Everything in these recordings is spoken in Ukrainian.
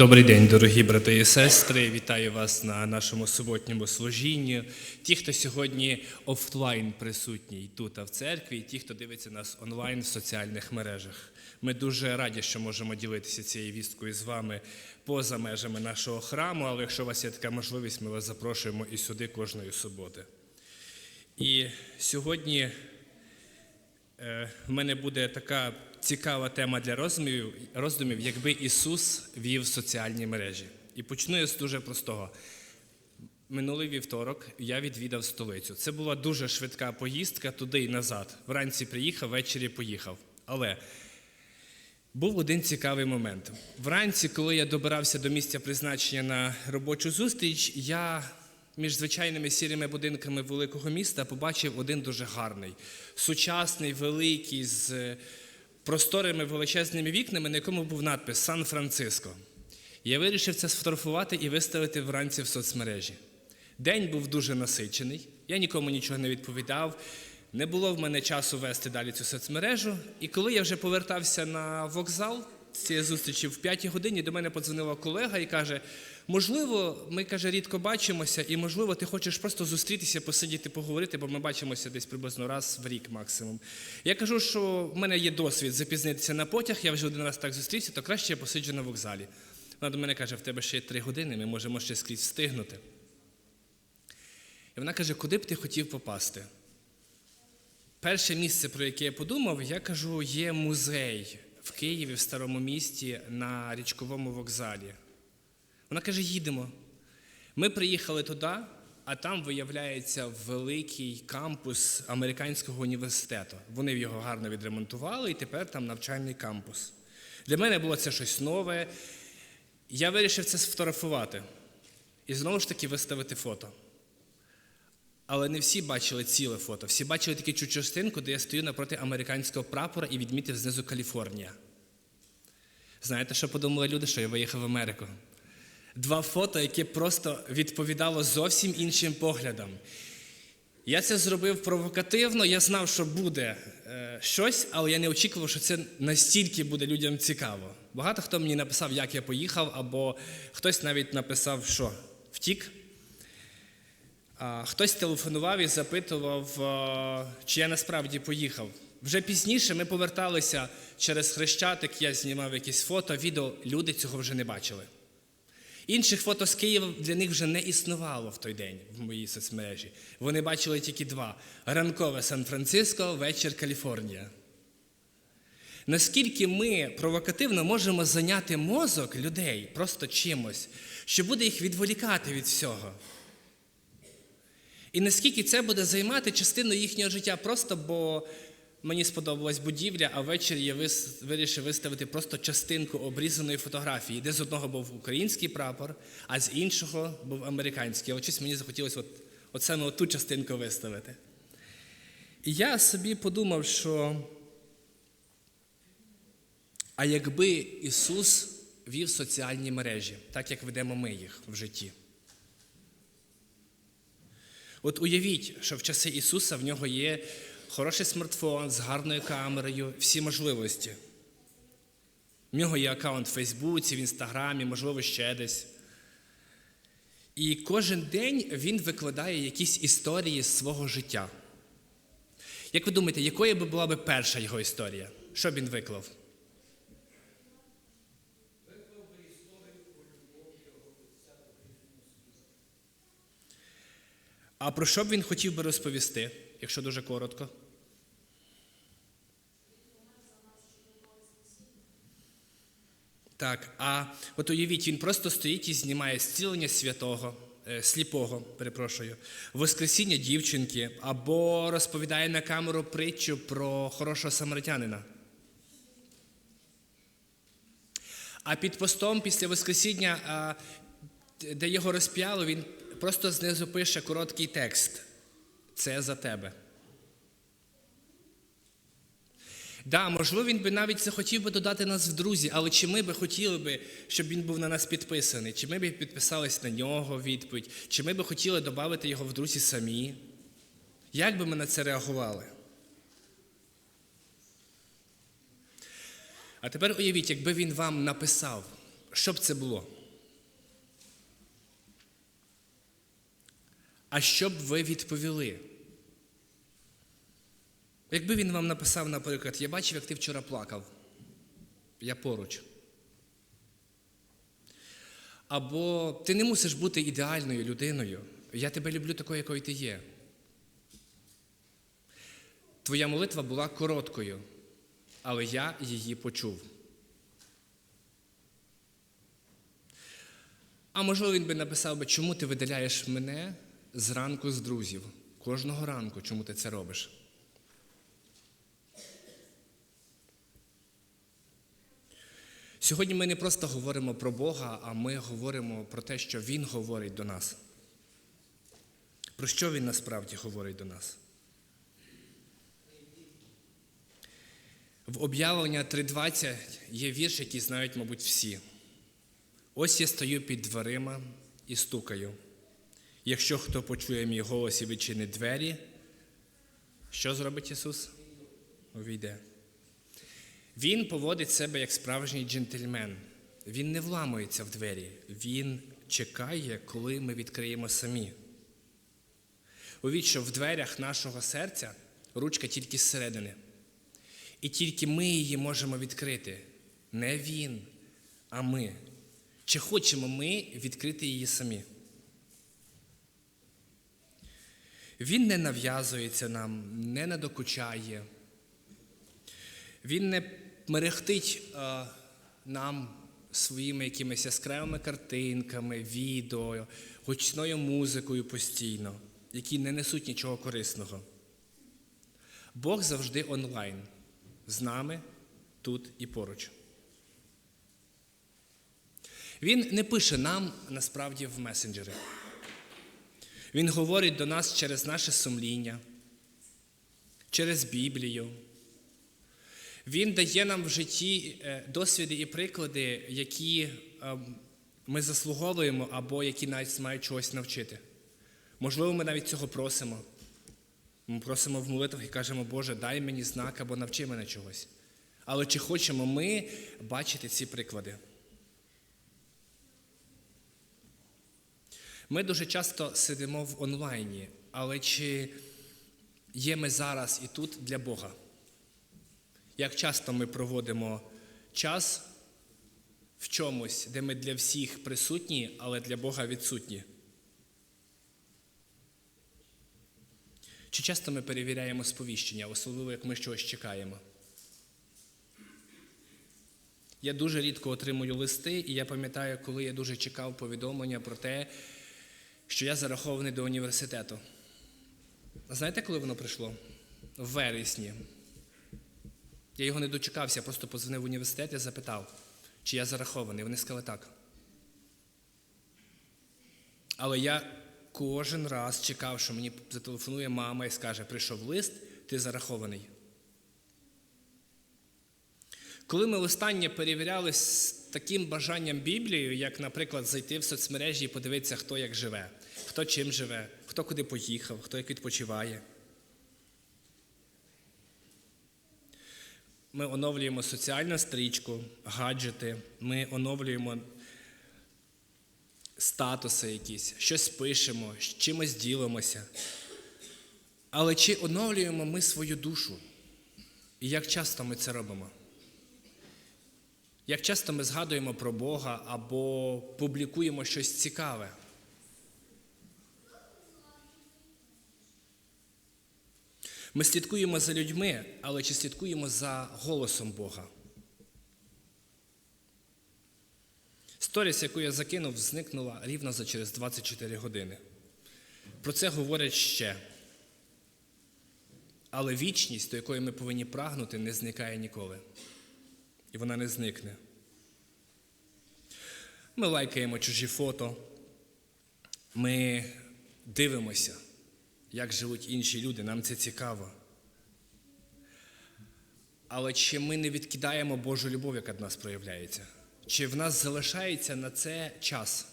Добрий день, дорогі брати і сестри. Вітаю вас на нашому суботньому служінні. Ті, хто сьогодні офлайн присутній тут а в церкві, і ті, хто дивиться нас онлайн в соціальних мережах. Ми дуже раді, що можемо ділитися цією вісткою з вами поза межами нашого храму. Але якщо у вас є така можливість, ми вас запрошуємо і сюди кожної суботи. І сьогодні В мене буде така цікава тема для роздумів, роздумів, якби Ісус вів соціальні мережі. І почну я з дуже простого. Минулий вівторок я відвідав столицю. Це була дуже швидка поїздка туди і назад. Вранці приїхав, ввечері поїхав. Але був один цікавий момент. Вранці, коли я добирався до місця призначення на робочу зустріч, я між звичайними сірими будинками великого міста побачив один дуже гарний, сучасний, великий, з е, просторими величезними вікнами, на якому був надпис Сан-Франциско. Я вирішив це сфотографувати і виставити вранці в соцмережі. День був дуже насичений, я нікому нічого не відповідав. Не було в мене часу вести далі цю соцмережу. І коли я вже повертався на вокзал цієї зустрічі в п'ятій годині, до мене подзвонила колега і каже: можливо, ми каже, рідко бачимося, і можливо, ти хочеш просто зустрітися, посидіти, поговорити, бо ми бачимося десь приблизно раз в рік максимум. Я кажу, що в мене є досвід запізнитися на потяг, я вже один раз так зустрівся, то краще я посиджу на вокзалі. Вона до мене каже: в тебе ще є три години, ми можемо ще скрізь встигнути. І вона каже, куди б ти хотів попасти? Перше місце, про яке я подумав, я кажу, є музей в Києві, в старому місті на річковому вокзалі. Вона каже: їдемо. Ми приїхали туди, а там виявляється великий кампус американського університету. Вони його гарно відремонтували, і тепер там навчальний кампус. Для мене було це щось нове. Я вирішив це сфотографувати і знову ж таки виставити фото. Але не всі бачили ціле фото. Всі бачили тільки цю частинку, де я стою напроти американського прапора і відмітив знизу Каліфорнія. Знаєте, що подумали люди, що я виїхав в Америку? Два фото, яке просто відповідало зовсім іншим поглядам. Я це зробив провокативно, я знав, що буде е, щось, але я не очікував, що це настільки буде людям цікаво. Багато хто мені написав, як я поїхав, або хтось навіть написав, що втік. А, Хтось телефонував і запитував, а, чи я насправді поїхав. Вже пізніше ми поверталися через Хрещатик, я знімав якісь фото, відео, люди цього вже не бачили. Інших фото з Києва для них вже не існувало в той день в моїй соцмережі. Вони бачили тільки два: ранкове Сан-Франциско, вечір Каліфорнія. Наскільки ми провокативно можемо зайняти мозок людей просто чимось, що буде їх відволікати від всього. І наскільки це буде займати частину їхнього життя, просто бо мені сподобалась будівля, а ввечері я вирішив виставити просто частинку обрізаної фотографії, де з одного був український прапор, а з іншого був американський. Але щось мені захотілося от, от саме ту частинку виставити. І я собі подумав, що а якби Ісус вів соціальні мережі, так як ведемо ми їх в житті. От уявіть, що в часи Ісуса в нього є хороший смартфон з гарною камерою, всі можливості. В нього є аккаунт в Фейсбуці, в Інстаграмі, можливо, ще десь. І кожен день він викладає якісь історії з свого життя. Як ви думаєте, якою би була би перша його історія? Що б він виклав? А про що б він хотів би розповісти, якщо дуже коротко? Так, а от уявіть, він просто стоїть і знімає зцілення святого, е, сліпого, перепрошую, воскресіння дівчинки, або розповідає на камеру притчу про хорошого самаритянина. А під постом після Воскресіння, де його розп'яло, він просто знизу пише короткий текст. Це за тебе. Да, можливо, він би навіть захотів би додати нас в друзі, але чи ми би хотіли би, щоб він був на нас підписаний? Чи ми б підписались на нього відповідь? Чи ми би хотіли додати його в друзі самі? Як би ми на це реагували? А тепер уявіть, якби він вам написав що б це було? А що б ви відповіли? Якби він вам написав, наприклад, я бачив, як ти вчора плакав, я поруч. Або ти не мусиш бути ідеальною людиною. Я тебе люблю такою, якою ти є. Твоя молитва була короткою, але я її почув. А можливо, він би написав би, чому ти видаляєш мене зранку з друзів? Кожного ранку, чому ти це робиш? Сьогодні ми не просто говоримо про Бога, а ми говоримо про те, що Він говорить до нас. Про що Він насправді говорить до нас? В об'явлення 3.20 є вірш, який знають, мабуть, всі. Ось я стою під дверима і стукаю. Якщо хто почує мій голос і відчинить двері, що зробить Ісус? Увійде. Він поводить себе як справжній джентльмен. Він не вламується в двері, він чекає, коли ми відкриємо самі. Увіть, що в дверях нашого серця ручка тільки зсередини. І тільки ми її можемо відкрити. Не він, а ми. Чи хочемо ми відкрити її самі? Він не нав'язується нам, не надокучає. Він не мерехтить а, нам своїми якимись яскравими картинками, відео, гучною музикою постійно, які не несуть нічого корисного. Бог завжди онлайн, з нами тут і поруч. Він не пише нам насправді в месенджери. Він говорить до нас через наше сумління, через Біблію. Він дає нам в житті досвіди і приклади, які ми заслуговуємо або які навіть мають чогось навчити. Можливо, ми навіть цього просимо. Ми просимо в молитвах і кажемо, Боже, дай мені знак або навчи мене чогось. Але чи хочемо ми бачити ці приклади? Ми дуже часто сидимо в онлайні, але чи є ми зараз і тут для Бога? Як часто ми проводимо час в чомусь, де ми для всіх присутні, але для Бога відсутні? Чи часто ми перевіряємо сповіщення, особливо як ми щось чекаємо? Я дуже рідко отримую листи, і я пам'ятаю, коли я дуже чекав повідомлення про те, що я зарахований до університету. Знаєте, коли воно прийшло? В вересні. Я його не дочекався, просто позвонив в університет і запитав, чи я зарахований. Вони сказали так. Але я кожен раз чекав, що мені зателефонує мама і скаже, прийшов лист, ти зарахований. Коли ми останнє перевіряли з таким бажанням Біблію, як, наприклад, зайти в соцмережі і подивитися, хто як живе, хто чим живе, хто куди поїхав, хто як відпочиває. Ми оновлюємо соціальну стрічку, гаджети, ми оновлюємо статуси якісь, щось пишемо, з чимось ділимося. Але чи оновлюємо ми свою душу? І як часто ми це робимо? Як часто ми згадуємо про Бога або публікуємо щось цікаве? Ми слідкуємо за людьми, але чи слідкуємо за голосом Бога? Сторіс, яку я закинув, зникнула рівно за через 24 години. Про це говорять ще. Але вічність, до якої ми повинні прагнути, не зникає ніколи. І вона не зникне. Ми лайкаємо чужі фото, ми дивимося, як живуть інші люди, нам це цікаво. Але чи ми не відкидаємо Божу любов, яка в нас проявляється? Чи в нас залишається на це час?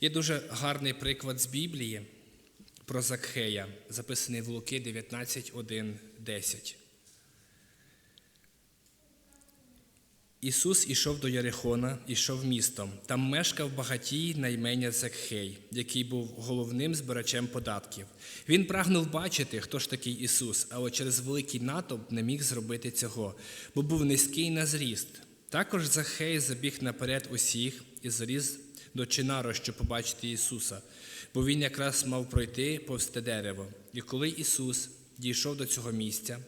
Є дуже гарний приклад з Біблії про Закхея, записаний в Луки 19, Ісус ішов до Єрихона, ішов містом. Там мешкав багатій наймення Закхей, який був головним збирачем податків. Він прагнув бачити, хто ж такий Ісус, але через великий натовп не міг зробити цього, бо був низький на зріст. Також Захей забіг наперед усіх і заліз до чинару, щоб побачити Ісуса, бо він якраз мав пройти повз те дерево. І коли Ісус дійшов до цього місця,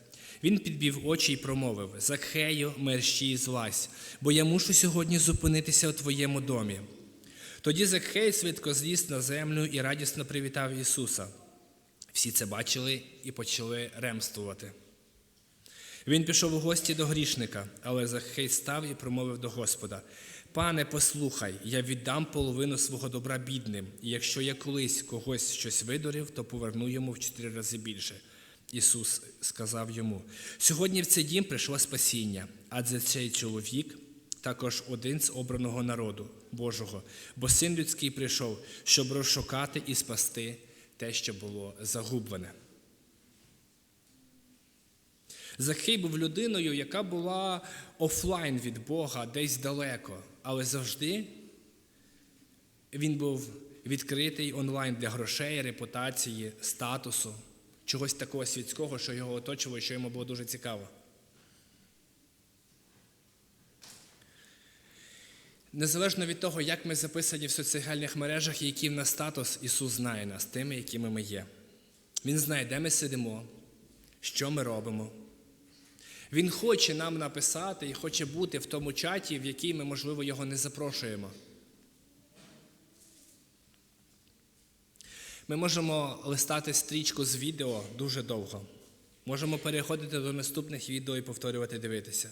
він підбів очі і промовив: Закхею, мерщій злазь, бо я мушу сьогодні зупинитися у твоєму домі. Тоді Закхей швидко зліз на землю і радісно привітав Ісуса. Всі це бачили і почали ремствувати. Він пішов у гості до грішника, але Захей став і промовив до Господа: Пане, послухай, я віддам половину свого добра бідним, і якщо я колись когось щось видурив, то поверну йому в чотири рази більше. Ісус сказав йому: Сьогодні в цей дім прийшло спасіння, адже цей чоловік також один з обраного народу Божого, бо син людський прийшов, щоб розшукати і спасти те, що було загублене. Захей був людиною, яка була офлайн від Бога, десь далеко, але завжди він був відкритий онлайн для грошей, репутації, статусу, чогось такого світського, що його оточувало, що йому було дуже цікаво. Незалежно від того, як ми записані в соціальних мережах і який в нас статус, Ісус знає нас тими, якими ми є. Він знає, де ми сидимо, що ми робимо. Він хоче нам написати і хоче бути в тому чаті, в який ми, можливо, його не запрошуємо. Ми можемо листати стрічку з відео дуже довго. Можемо переходити до наступних відео і повторювати дивитися.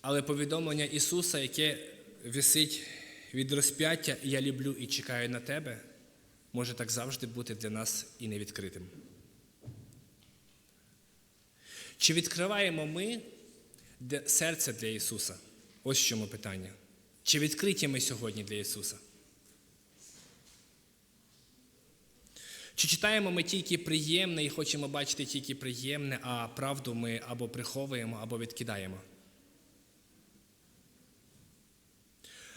Але повідомлення Ісуса, яке висить від розп'яття Я люблю і чекаю на тебе, може так завжди бути для нас і невідкритим. Чи відкриваємо ми серце для Ісуса? Ось в чому питання. Чи відкриті ми сьогодні для Ісуса? Чи читаємо ми тільки приємне і хочемо бачити тільки приємне, а правду ми або приховуємо, або відкидаємо?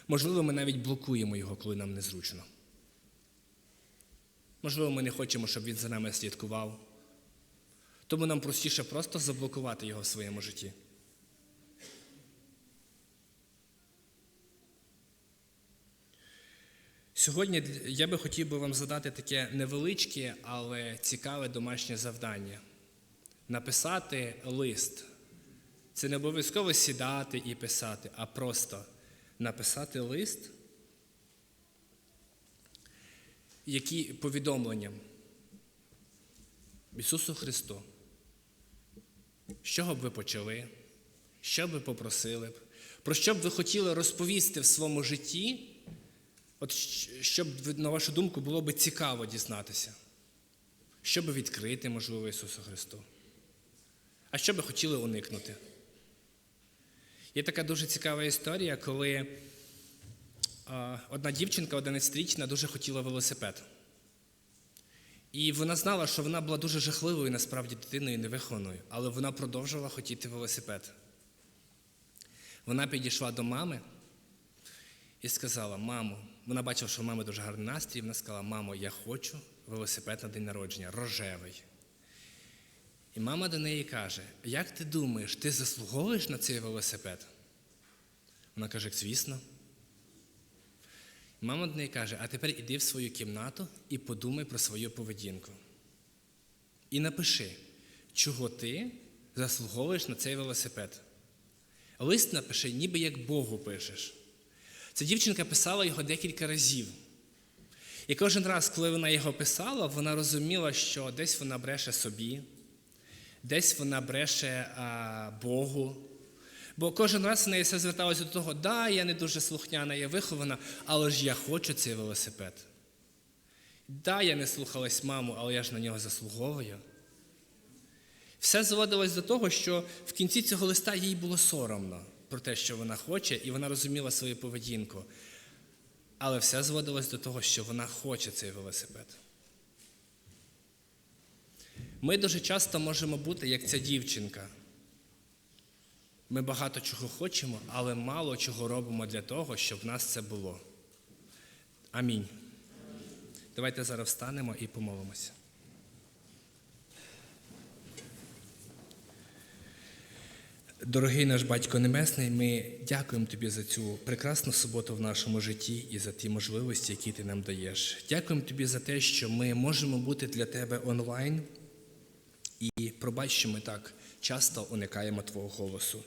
Можливо, ми навіть блокуємо його, коли нам незручно. Можливо, ми не хочемо, щоб він за нами слідкував. Тому нам простіше просто заблокувати його в своєму житті. Сьогодні я би хотів би вам задати таке невеличке, але цікаве домашнє завдання. Написати лист. Це не обов'язково сідати і писати, а просто написати лист, які повідомленням Ісусу Христу. З чого б ви почали? Що б ви попросили б? Про що б ви хотіли розповісти в своєму житті? От щоб, на вашу думку, було б цікаво дізнатися. Що би відкрити, можливо, Ісусу Христу? А що би хотіли уникнути? Є така дуже цікава історія, коли одна дівчинка, 11-річна, дуже хотіла велосипед. І вона знала, що вона була дуже жахливою насправді дитиною невихованою, але вона продовжувала хотіти велосипед. Вона підійшла до мами і сказала: Мамо, вона бачила, що в мами дуже гарний настрій, вона сказала, мамо, я хочу велосипед на день народження, рожевий. І мама до неї каже: Як ти думаєш, ти заслуговуєш на цей велосипед? Вона каже, звісно. Мама до неї каже, а тепер іди в свою кімнату і подумай про свою поведінку. І напиши, чого ти заслуговуєш на цей велосипед. Лист напиши, ніби як Богу пишеш. Ця дівчинка писала його декілька разів. І кожен раз, коли вона його писала, вона розуміла, що десь вона бреше собі, десь вона бреше а, Богу. Бо кожен раз в неї все зверталося до того, да, я не дуже слухняна, я вихована, але ж я хочу цей велосипед. Да, я не слухалась маму, але я ж на нього заслуговую. Все зводилось до того, що в кінці цього листа їй було соромно про те, що вона хоче, і вона розуміла свою поведінку. Але все зводилось до того, що вона хоче цей велосипед. Ми дуже часто можемо бути як ця дівчинка. Ми багато чого хочемо, але мало чого робимо для того, щоб в нас це було. Амінь. Давайте зараз встанемо і помолимося. Дорогий наш батько Небесний, ми дякуємо тобі за цю прекрасну суботу в нашому житті і за ті можливості, які ти нам даєш. Дякуємо тобі за те, що ми можемо бути для тебе онлайн. І пробач, що ми так часто уникаємо Твого голосу.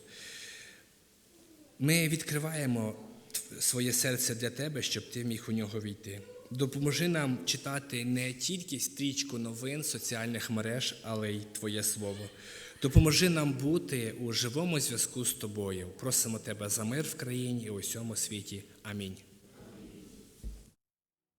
Ми відкриваємо своє серце для тебе, щоб ти міг у нього війти. Допоможи нам читати не тільки стрічку новин соціальних мереж, але й Твоє Слово. Допоможи нам бути у живому зв'язку з тобою. Просимо тебе за мир в країні і у всьому світі. Амінь.